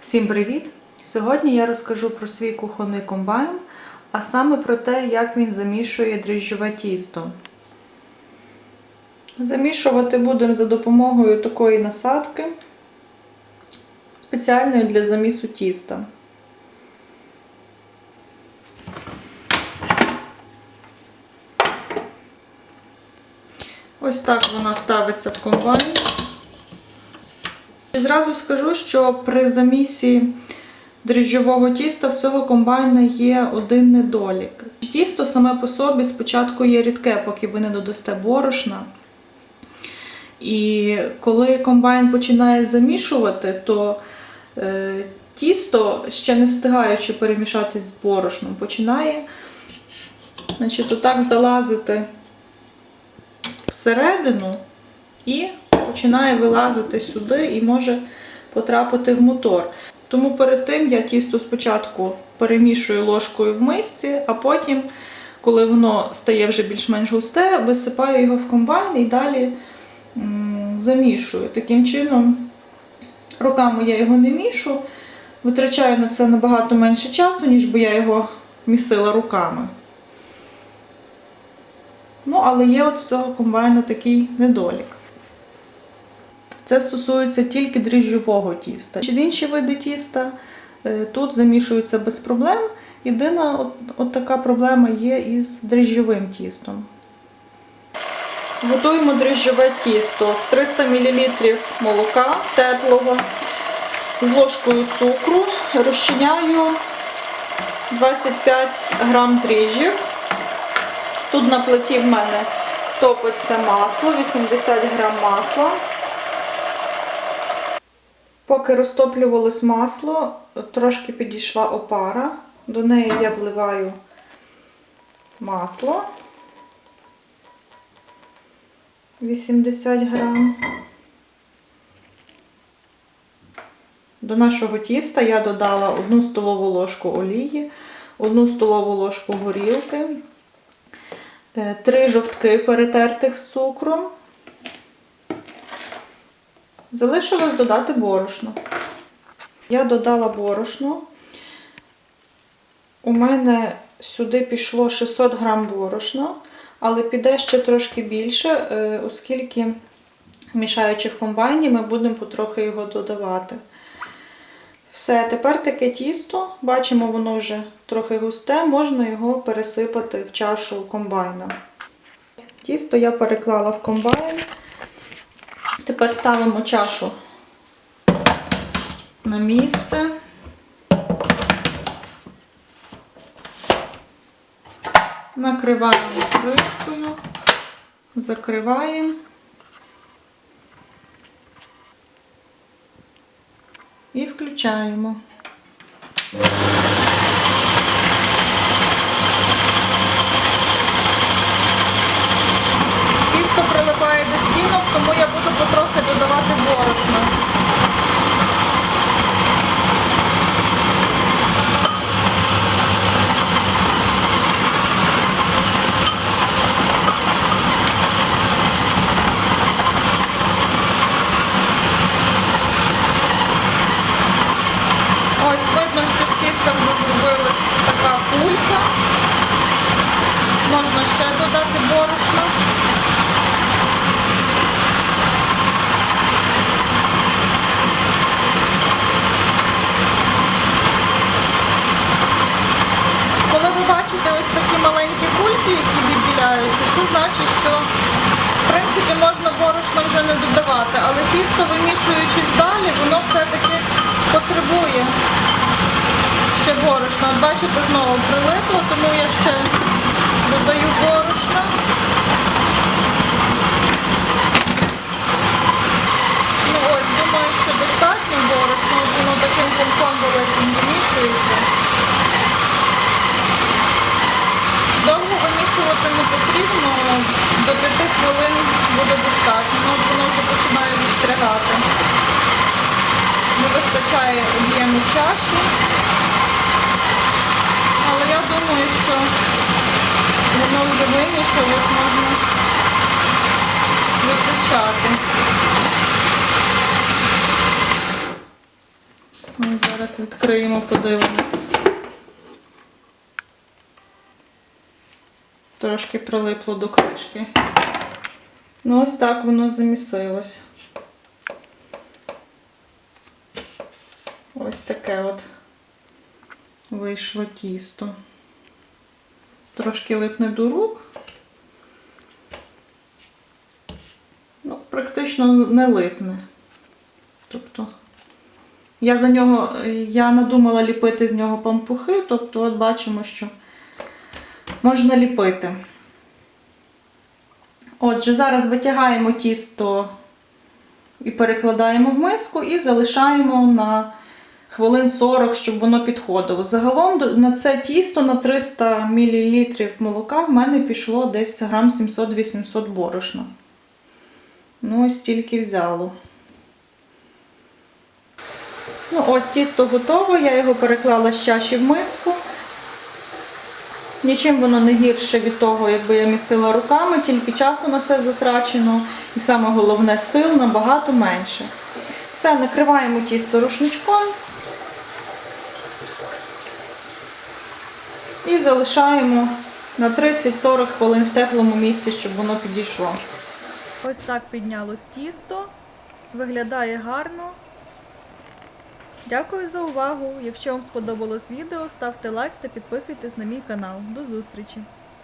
Всім привіт! Сьогодні я розкажу про свій кухонний комбайн, а саме про те, як він замішує дріжджове тісто. Замішувати будемо за допомогою такої насадки, спеціальної для замісу тіста. Ось так вона ставиться в комбайн. Зразу скажу, що при замісі дріжджового тіста в цього комбайна є один недолік. Тісто саме по собі спочатку є рідке, поки ви не додасте борошна. І коли комбайн починає замішувати, то е, тісто, ще не встигаючи перемішатись з борошном, починає значить, отак залазити всередину і починає вилазити сюди і може потрапити в мотор. Тому перед тим я тісто спочатку перемішую ложкою в мисці, а потім, коли воно стає вже більш-менш густе, висипаю його в комбайн і далі замішую. Таким чином, руками я його не мішу, витрачаю на це набагато менше часу, ніж би я його місила руками. Ну, але є от цього комбайну такий недолік. Це стосується тільки дріжджового тіста. Чи інші види тіста е, тут замішуються без проблем. Єдина от, от така проблема є із дріжджовим тістом. Готуємо дріжджове тісто в 300 мл молока теплого з ложкою цукру. Розчиняю 25 грам дріжджів. Тут на плиті в мене топиться масло, 80 грам масла. Поки розтоплювалось масло, трошки підійшла опара. До неї я вливаю масло 80 грам. До нашого тіста я додала 1 столову ложку олії, 1 столову ложку горілки, 3 жовтки перетертих з цукром. Залишилось додати борошно. Я додала борошно. У мене сюди пішло 600 грам борошна, але піде ще трошки більше, е, оскільки, мішаючи в комбайні, ми будемо потрохи його додавати. Все, тепер таке тісто, бачимо, воно вже трохи густе, можна його пересипати в чашу комбайна. Тісто я переклала в комбайн. Тепер ставимо чашу на місце. Накриваємо кришкою, закриваємо і включаємо. Тісто прилипає до стінок, тому я буду потрохи додавати борошно. Ось видно, що з тіста вже зробилась така кулька. Можна ще додати борошно. Коли ви бачите ось такі маленькі кульки, які відділяються, це значить, що в принципі можна борошно вже не додавати, але вимішуючись далі, воно все-таки потребує ще борошна. От бачите, знову прилипло, тому я ще додаю борошна. Ну ось, думаю, що достатньо борошна, от воно таким комком великим вимішується. Довго вимішувати не потрібно, до 5 хвилин буде достатньо. Ну, от воно вже починає застрягати. Не вистачає об'єму чаші. Але я думаю, що воно вже вимішалось, можна виключати. Ми зараз відкриємо, подивимось. Трошки прилипло до кришки. Ну, ось так воно замісилось. Ось таке от вийшло тісто. Трошки липне до рук. Ну, практично не липне. Тобто, я за нього, я надумала ліпити з нього пампухи, тобто, от бачимо, що можна ліпити. Отже, зараз витягаємо тісто і перекладаємо в миску і залишаємо на хвилин 40, щоб воно підходило. Загалом на це тісто на 300 мл молока в мене пішло десь грам 700-800 борошна. Ну, ось стільки взяло. Ну, ось тісто готове, я його переклала з чаші в миску. Нічим воно не гірше від того, якби я місила руками, тільки часу на це затрачено. І саме головне сил набагато менше. Все, накриваємо тісто рушничком і залишаємо на 30-40 хвилин в теплому місці, щоб воно підійшло. Ось так піднялось тісто. Виглядає гарно. Дякую за увагу! Якщо вам сподобалось відео, ставте лайк та підписуйтесь на мій канал. До зустрічі!